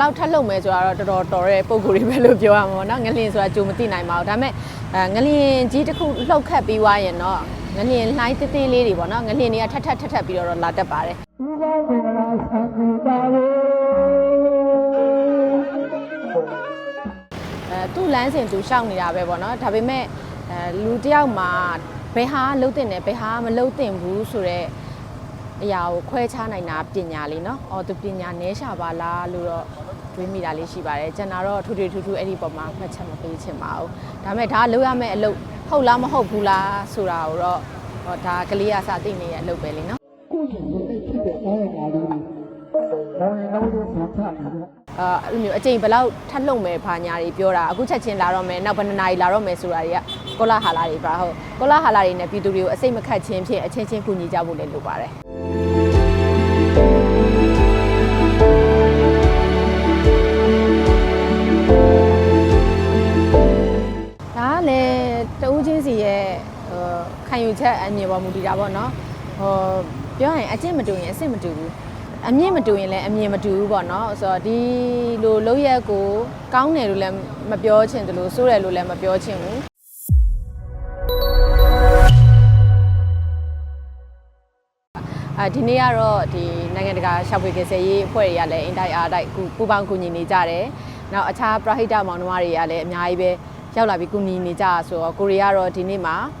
လောက်ထက်လုံမယ်ဆိုတာတော့တော်တော်တော်တဲ့ပုံကိုယ်တွေပဲလို့ပြောရမှာပေါ့နော်ငလျင်ဆိုတာကြုံမသိနိုင်ပါဘူးဒါပေမဲ့အဲငလျင်ကြီးတစ်ခုလှုပ်ခတ်ပြီးွားရင်တော့ငလျင်လှိုင်းတေးသေးလေးတွေပေါ့နော်ငလျင်တွေကထက်ထက်ထက်ထက်ပြီးတော့လာတတ်ပါတယ် အဲသူ့လမ်းစဉ်သူရှောက်နေတာပဲပေါ့နော်ဒါပေမဲ့အဲလူတစ်ယောက်မှာဘယ်ဟာလှုပ်တင်တယ်ဘယ်ဟာမလှုပ်တင်ဘူးဆိုတော့အရာကိုခွဲခြားနိုင်တာပညာလေးเนาะအော်သူပညာနဲရှာပါလားလို့တော့ တွေးမိတာလေးရှိပါတယ်ကျွန်တော်တော့ထူထူထူထူအဲ့ဒီပုံမှာမှတ်ချက်မပေးချင်ပါဘူးဒါပေမဲ့ဒါလောက်ရမယ့်အလုပ်ဟုတ်လားမဟုတ်ဘူးလားဆိုတာကိုတော့ဒါကလေးရစသိနေတဲ့အလုပ်ပဲလေနော်ကိုယ့်ရဲ့လုပ်တဲ့ဖြစ်တဲ့အားရတာလေးဒါနဲ့တော့ဆက်ဆံတယ်အာအဲ့လိုမျိုးအကြိမ်ဘလောက်ထပ်လုံမယ်ဘာညာတွေပြောတာအခုချက်ချင်းလာတော့မယ်နောက်ဘယ်နှစ်နာရီလာတော့မယ်ဆိုတာတွေကကောလာဟာလာတွေပါဟုတ်ကောလာဟာလာတွေနဲ့ပြည်သူတွေကိုအစိတ်မခတ်ခြင်းဖြင့်အချင်းချင်းကူညီကြဖို့လည်းလိုပါတယ် ခံယူချက်အမြင်ပေါ်မူတည်တာပေါ့နော်ဟိုပြောရရင်အကျင့်မတူရင်အစ်စ်မတူဘူးအမြင့်မတူရင်လည်းအမြင်မတူဘူးပေါ့နော်ဆိုတော့ဒီလိုလောက်ရက်ကိုကောင်းတယ်လို့လည်းမပြောချင်တယ်လို့စိုးတယ်လို့လည်းမပြောချင်ဘူးအာဒီနေ့ကတော့ဒီနိုင်ငံတကာရှာဖွေကယ်ဆယ်ရေးအဖွဲ့တွေကလည်းအင်တိုက်အားတိုက်ကူပူပေါင်းကူညီနေကြတယ်။နောက်အခြားပရဟိတမောင်နှမတွေကလည်းအများကြီးပဲရောက်လာပြီးကူညီနေကြဆိုတော့ကိုရီးယားကတော့ဒီနေ့မှာအာ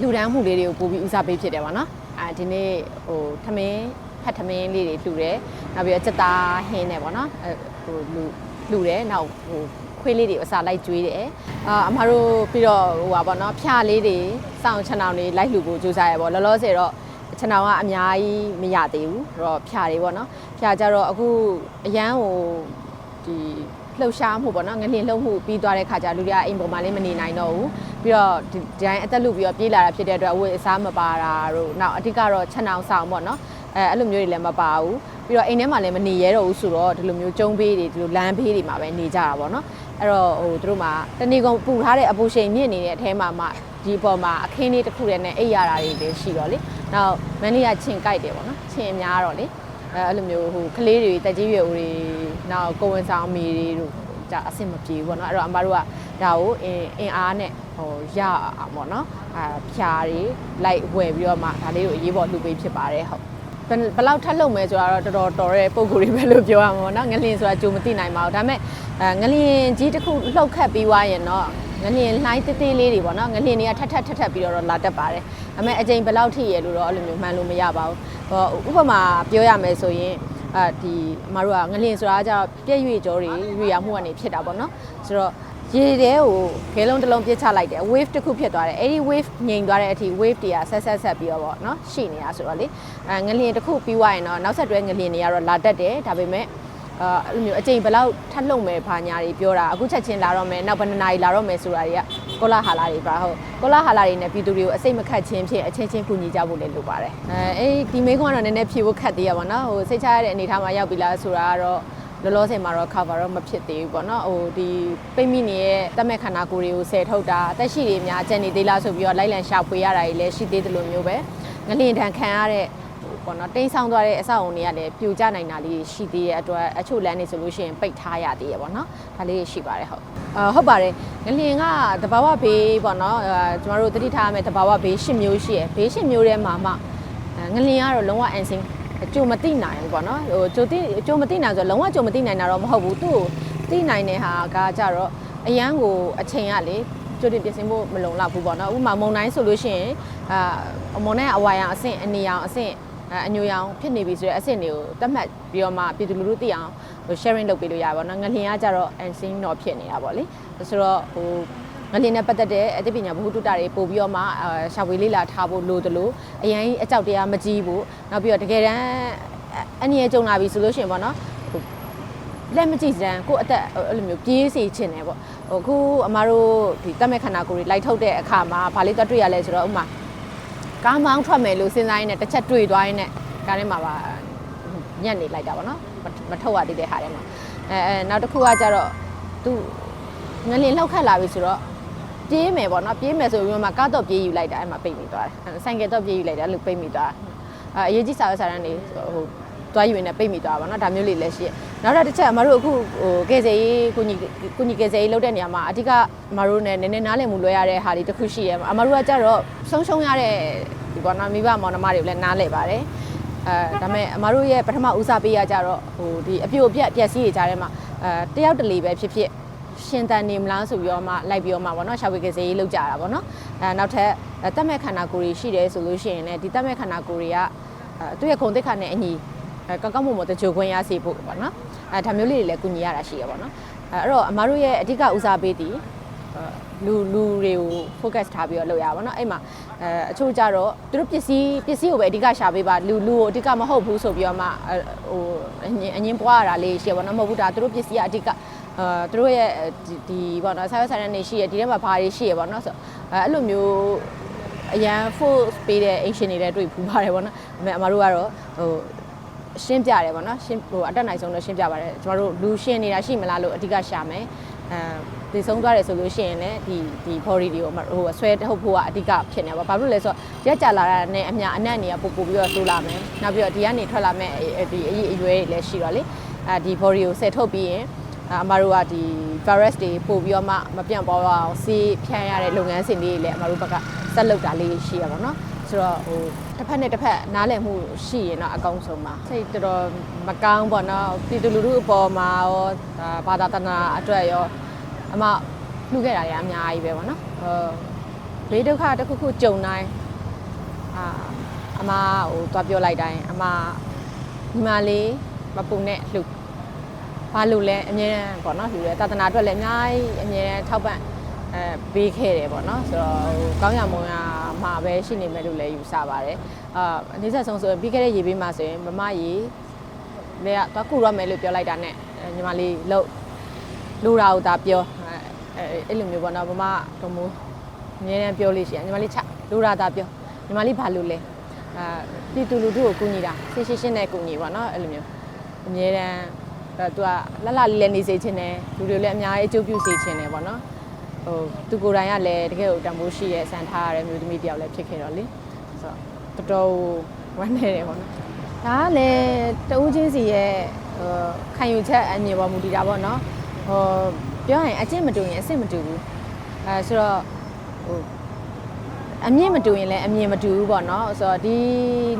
လှူဒန်းမှုလေးတွေကိုပို့ပြီးဦးစားပေးဖြစ်တယ်ပါနော်အဲဒီနေ့ဟိုထမင်းဖတ်ထမင်းလေးတွေလှူတယ်နောက်ပြီးတော့စက်သားဟင်းတယ်ပေါ့နော်အဲဟိုလှူလှူတယ်နောက်ဟိုခွေးလေးတွေအစာလိုက်ကျွေးတယ်အာအမတို့ပြီးတော့ဟိုပါပေါ့နော်ဖြာလေးတွေစောင့်ချန်အောင်တွေလိုက်လှူဖို့ကြိုးစားရပေါ့လောလောဆယ်တော့ချန်အောင်ကအများကြီးမရသေးဘူးအဲ့တော့ဖြာတွေပေါ့နော်ဖြာကြတော့အခုအရန်ဟိုဒီ လှုပ်ရှားမှုပေါ့နော်ငလျင်လှုပ်မှုပြီးသွားတဲ့ခါကျလူတွေကအိမ်ပေါ်မှာလည်းမနေနိုင်တော့ဘူးပြီးတော့ဒီဒီတိုင်းအသက်လူပြီးတော့ပြေးလာတာဖြစ်တဲ့အတွက်အဝတ်အစားမပါတာတို့နောက်အတိကတော့ချက်နောင်ဆောင်ပေါ့နော်အဲအဲ့လိုမျိုးတွေလည်းမပါဘူးပြီးတော့အိမ်ထဲမှာလည်းမနေရတော့ဘူးဆိုတော့ဒီလိုမျိုးကျုံဘေးတွေဒီလိုလမ်းဘေးတွေမှာပဲနေကြတာပေါ့နော်အဲ့တော့ဟိုသူတို့မှာတဏီကုံပူထားတဲ့အပူချိန်မြင့်နေတဲ့အထဲမှာမှဒီအပေါ်မှာအခင်းလေးတစ်ခုတည်းနဲ့အိပ်ရတာတွေလည်းရှိတော့လေနောက်မန်လေးကချင်းကြိုက်တယ်ပေါ့နော်ချင်းများတော့လေ အဲအဲ့လိုမျိုးဟိုကလေးတွေတက်ကြီးရွယ်ဦးတွေနောက်ကိုဝင်ဆောင်အမေတွေတို့ကြာအဆင်မပြေဘူးပေါ့နော်အဲ့တော့အမတို့ကဒါကိုအင်အင်အားနဲ့ဟိုရအောင်ပေါ့နော်အာဖြာတွေလိုက်ဝယ်ပြီးတော့မှဒါလေးကိုအရေးပေါ်လှူပေးဖြစ်ပါတယ်ဟုတ်ဘယ်ဘယ်လောက်ထက်လုံမယ်ဆိုတာတော့တော်တော်တော်တဲ့ပုံကိုယ်တွေပဲလို့ပြောရမှာပေါ့နော်ငလျင်ဆိုတာကြုံမသိနိုင်ပါဘူးဒါပေမဲ့အဲငလျင်ကြီးတစ်ခုလှုပ်ခတ်ပြီးွားရင်တော့ ငလျင်လှိုင်းတေးသေးလေးတွေပေါ့နော်ငလျင်တွေကထက်ထက်ထက်ထက်ပြီးတော့လာတတ်ပါတယ်ဒါပေမဲ့အချိန်ဘယ်လောက်ထိရလို့တော့အဲ့လိုမျိုးမှန်းလို့မရပါဘူးဟောဥပမာပြောရမယ်ဆိုရင်အာဒီအမတို့ကငလျင်ဆိုတာကကြတော့ပြည့်ရွေ့ကြောတွေရွေ့ရမှုကနေဖြစ်တာပေါ့နော်ဆိုတော့ရေတဲကိုခဲလုံးတစ်လုံးပြစ်ချလိုက်တယ် wave တစ်ခုဖြစ်သွားတယ်အဲ့ဒီ wave ငြိမ်သွားတဲ့အထိ wave တွေကဆက်ဆက်ဆက်ပြီးတော့ပေါ့နော်ရှိနေတာဆိုတော့လေအဲငလျင်တစ်ခုပြီးသွားရင်တော့နောက်ဆက်တွဲငလျင်တွေကတော့လာတက်တယ်ဒါပေမဲ့ အာအဲ့လိုမျိုးအချိန်ဘယ်လောက်ထပ်လုံမယ်ဘာညာတွေပြောတာအခုချက်ချင်းလာတော့မယ်နောက်ဘယ်နှစ်နာရီလာတော့မယ်ဆိုတာတွေကကောလာဟာလာတွေပါဟုတ်ကောလာဟာလာတွေနဲ့ပြည်သူတွေကိုအစိတ်မခတ်ချင်းဖြင့်အချင်းချင်းကူညီကြဖို့လည်းလိုပါတယ်အဲအဲ့ဒီမိကုန်းကတော့နည်းနည်းဖြေဖို့ခက်သေးရပါတော့ဟိုစိတ်ချရတဲ့အနေအထားမှာရောက်ပြီလားဆိုတာကတော့လောလောဆယ်မှာတော့ cover တော့မဖြစ်သေးဘူးပေါ့နော်ဟိုဒီပိတ်မိနေတဲ့တက်မဲ့ခန္ဓာကိုယ်တွေကိုဆယ်ထုတ်တာတက်ရှိတွေများကျန်နေသေးလားဆိုပြီးတော့လိုက်လံရှာဖွေရတာတွေလည်းရှိသေးတယ်လို့မျိုးပဲငလျင်တန်ခံရတဲ့ဟို ပေါ့နော်တိန်းဆောင်သွားတဲ့အဆောက်အုံတွေကလည်းပြိုကျနိုင်တာလေးရှိသေးတဲ့အတွက်အချို့လမ်းတွေဆိုလို့ရှိရင်ပိတ်ထားရသေးရပေါ့နော်ဒါလေးရှိပါတယ်ဟုတ်အာဟုတ်ပါတယ်ငလျင်ကတဘာဝဘေးပေါ့နော်အာကျမတို့တတိထားရမယ့်တဘာဝဘေး၈မျိုးရှိရယ်ဘေး၈မျိုးထဲမှာမှအဲငလျင်ကတော့လုံးဝအန်စင်အကျိုးမသိနိုင်ဘူးပေါ့နော်ဟိုကျိုးသိအကျိုးမသိနိုင်ဆိုတော့လုံးဝကျိုးမသိနိုင်တာတော့မဟုတ်ဘူးသူ့ကိုသိနိုင်တဲ့ဟာကကြတော့အရန်ကိုအချိန်ကလေကျိုးတင်ပြင်ဆင်ဖို့မလုံလောက်ဘူးပေါ့နော်ဥပမာမုံတိုင်းဆိုလို့ရှိရင်အာမုံတိုင်းကအဝါရောင်အဆင့်အနေရောင်အဆင့် အဲအညိုရောင်ဖြစ်နေပြီဆိုတော့အဆင့်တွေကိုတတ်မှတ်ပြီးတော့မှပြည်သူလူထုသိအောင်ဟို sharing လုပ်ပေးလို့ရပါတော့နော်ငလျင်ကကြတော့ unseen တော့ဖြစ်နေတာပေါ့လေဆိုတော့ဟိုငလျင်နဲ့ပတ်သက်တဲ့အသိပညာဘ ഹു တုတတွေပို့ပြီးတော့မှအာရှာဖွေလေးလာထားဖို့လိုတယ်လို့အရင်အကြောက်တရားမကြီးဘူးနောက်ပြီးတော့တကယ်တမ်းအနည်းကြုံလာပြီဆိုလို့ရှိရင်ပေါ့နော်ဟိုလက်မကြည့်စမ်းကိုယ့်အသက်အဲ့လိုမျိုးပြေးစီချင်တယ်ပေါ့ဟိုအခုအမားတို့ဒီတက်မဲ့ခန္ဓာကိုယ်တွေလိုက်ထုတ်တဲ့အခါမှာဗာလေးတော့တွေ့ရလဲဆိုတော့ဥမာ ကားမောင်းထွက်မယ်လို့စဉ်းစားရင်းနဲ့တစ်ချက်တွေ့သွားရင်းနဲ့ကားထဲမှာပါညက်နေလိုက်တာပေါ့နော်မထုတ်ရသေးတဲ့ဟာထဲမှာအဲအဲနောက်တစ်ခုကကြတော့သူငလင်လောက်ခတ်လာပြီဆိုတော့ပြေးမယ်ပေါ့နော်ပြေးမယ်ဆိုပြီးမှကားတော့ပြေးယူလိုက်တာအဲ့မှာပိတ်မိသွားတယ်ဆိုင်ကယ်တော့ပြေးယူလိုက်တာအဲ့လိုပိတ်မိသွားတာအဲအရေးကြီးစာရွက်စာတမ်းတွေဟို သွားယူနေပိတ်မိသွားပါတော့ဒါမျိုးလေးလည်းရှိရနောက်တစ်ချက်အမတို့အခုဟိုကယ်ဆယ်ရေးကုညီကုညီကယ်ဆယ်ရေးလုပ်တဲ့နေရာမှာအဓိကအမတို့နဲ့နည်းနည်းနားလည်မှုလွဲရတဲ့ဟာတွေတစ်ခုရှိရအမတို့ကကြတော့ဆုံးရှုံးရတဲ့ဒီပေါ်နာမိဘမောင်နှမတွေကိုလည်းနားလည်ပါတယ်အဲဒါပေမဲ့အမတို့ရဲ့ပထမဦးစားပေးရကြတော့ဟိုဒီအပြိုအပြက်ပျက်စီးရကြတဲ့မှာအဲတယောက်တလေပဲဖြစ်ဖြစ်ရှင်တန်နေမလားဆိုပြီးတော့မှလိုက်ပြီးတော့မှဗောနော်ရှာဝေကစေးရေးလောက်ကြတာဗောနော်အဲနောက်ထပ်အဲတက်မဲ့ခန္ဓာကိုယ်ကြီးရှိတယ်ဆိုလို့ရှိရင်လည်းဒီတက်မဲ့ခန္ဓာကိုယ်တွေကအဲသူ့ရဲ့ဂုဏ်သိက္ခာနဲ့အညီအဲ ကောက်ကောက်မွန်မွန်တကြိုခွင့်ရစေဖို့ဗောနော်အဲဒါမျိုးလေးတွေလည်းကူညီရတာရှိရဗောနော်အဲအဲ့တော့အမားတို့ရဲ့အဓိကဦးစားပေးသည်အဲလူလူတွေကို focus ထားပြီးတော့လုပ်ရပါတော့အဲ့မှာအဲအချို့ကြတော့သူတို့ပစ္စည်းပစ္စည်းကိုပဲအဓိကရှာပေးပါလူလူကိုအဓိကမဟုတ်ဘူးဆိုပြီးတော့မှအဲဟိုအငင်းအငင်းပွားရတာလေးရှိရပါတော့မဟုတ်ဘူးဒါသူတို့ပစ္စည်းကအဓိကအာသူတို့ရဲ့ဒီဒီပေါ့နော် service center နေရှိရဒီထဲမှာဘာတွေရှိရပေါ့နော်ဆိုအဲအဲ့လိုမျိုးအရန် force ပေးတဲ့ action တွေလည်းတွေ့ဖူးပါတယ်ပေါ့နော်အမေအမတို့ကတော့ဟို ရှင်းပြတယ်ပေါ့နော်ရှင်းဟိုအတက်နိုင်ဆုံးတော့ရှင်းပြပါတယ်ကျမတို့လူရှင်းနေတာရှိမလားလို့အဓိကရှာမယ်အဲဒီဆုံးသွားတယ်ဆိုလို့ရှိရင်လည်းဒီဒီ body တွေကိုဟိုဆွဲထုတ်ဖို့ကအဓိကဖြစ်နေပါဘာလို့လဲဆိုတော့ရက်ကြလာတာနဲ့အများအနက်နေရပို့ပို့ပြီးတော့ဆိုးလာမယ်နောက်ပြီးတော့ဒီကနေထွက်လာမဲ့ဒီအရေးအရွယ်တွေလည်းရှိတော့လေအဲဒီ body ကိုဆက်ထုတ်ပြီးရင်အမတို့ကဒီ virus တွေပို့ပြီးတော့မှမပြန့်ပေါ်အောင်စီးဖြန့်ရတဲ့လုပ်ငန်းစဉ်တွေလည်းအမတို့ဘက်ကဆက်လုပ်တာလေးရှိရပါတော့ ဆိုတော့ဟိုတစ်ဖက်နဲ့တစ်ဖက်နားလည်မှုရှိရင်တော့အကောင်းဆုံးပါစိတ်တော်တော်မကောင်းပေါ့နော်ပြည်သူလူထုအပေါ်မှာရောဒါဘာသာတနာအတွက်ရောအမလှုပ်ခဲ့တာတွေအများကြီးပဲပေါ့နော်ဟိုဘေးဒုက္ခတစ်ခုခုကြုံတိုင်းအာအမဟိုသွားပြောလိုက်တိုင်းအမညီမလေးမပူနဲ့လှုပ်ဘာလို့လဲအမြဲတမ်းပေါ့နော်လူတွေသာသနာအတွက်လည်းအများကြီးအမြဲတမ်းထောက်ပံ့ အဲပေးခဲ့တယ်ပေါ့နော်ဆိုတော့ဟိုကောင်းရမွန်ရမှာပဲရှိနေမယ်လို့လည်းယူဆပါတယ်အာအနည်းဆက်ဆုံးဆိုရင်ပြီးခဲ့တဲ့ရေပေးမှာဆိုရင်မမရေလေကတော့ကုရမယ်လို့ပြောလိုက်တာနဲ့အဲညီမလေးလို့လူတာကိုဒါပြောအဲအဲ့လိုမျိုးပေါ့နော်မမတို့မိုးအမြဲတမ်းပြောလို့ရှိရင်ညီမလေးချလူတာဒါပြောညီမလေးဘာလို့လဲအာပြည်သူလူထုကိုကူညီတာရှင်းရှင်းရှင်းနဲ့ကူညီပေါ့နော်အဲ့လိုမျိုးအမြဲတမ်းအဲ့တော့ तू ကလှလှလေးလေးနေစေချင်တယ်လူတွေလည်းအများကြီးအကျိုးပြုစေချင်တယ်ပေါ့နော် ဟိုသူကိုယ်တိုင်ကလည်းတကယ်ကိုတန်ဖိုးရှိရဲ့စံထားရတဲ့မျိုးသမီးတယောက်လည်းဖြစ်ခဲ့တော့လေဆိုတော့တော်တော်ဝမ်းနေတယ်ပေါ့နော်ဒါကလည်းတဦးချင်းစီရဲ့ဟိုခံယူချက်အမြင်ပေါ်မူတည်တာပေါ့နော်ဟိုပြောရင်အကျင့်မတူရင်အစ်စ်မတူဘူးအဲဆိုတော့ဟိုအမြင့်မတူရင်လည်းအမြင်မတူဘူးပေါ့နော်ဆိုတော့ဒီ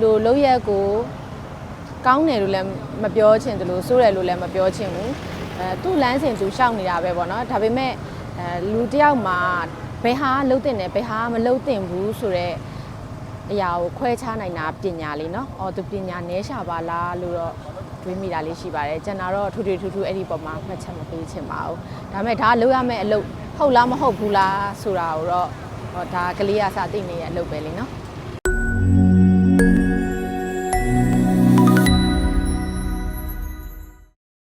လိုလောက်ရက်ကိုကောင်းတယ်လို့လည်းမပြောချင်တယ်လို့ဆိုးတယ်လို့လည်းမပြောချင်ဘူးအဲသူ့လမ်းစဉ်သူရှောက်နေတာပဲပေါ့နော်ဒါပေမဲ့ အဲလူတစ်ယောက်မှာဘယ်ဟာလှုပ်တင်တယ်ဘယ်ဟာမလှုပ်တင်ဘူးဆိုတော့အရာကိုခွဲခြားနိုင်တာပညာလေးเนาะအော်သူပညာနည်းရှာပါလားလို့တော့တွေးမိတာလေးရှိပါတယ်ကျန်တာတော့ထူထူထူထူအဲ့ဒီပုံမှာမှတ်ချက်မပေးချင်ပါဘူးဒါပေမဲ့ဒါလှုပ်ရမယ့်အလုပ်ဟုတ်လားမဟုတ်ဘူးလားဆိုတာကိုတော့ဟောဒါကလေးကစသိနေရဲ့အလုပ်ပဲလေเนาะ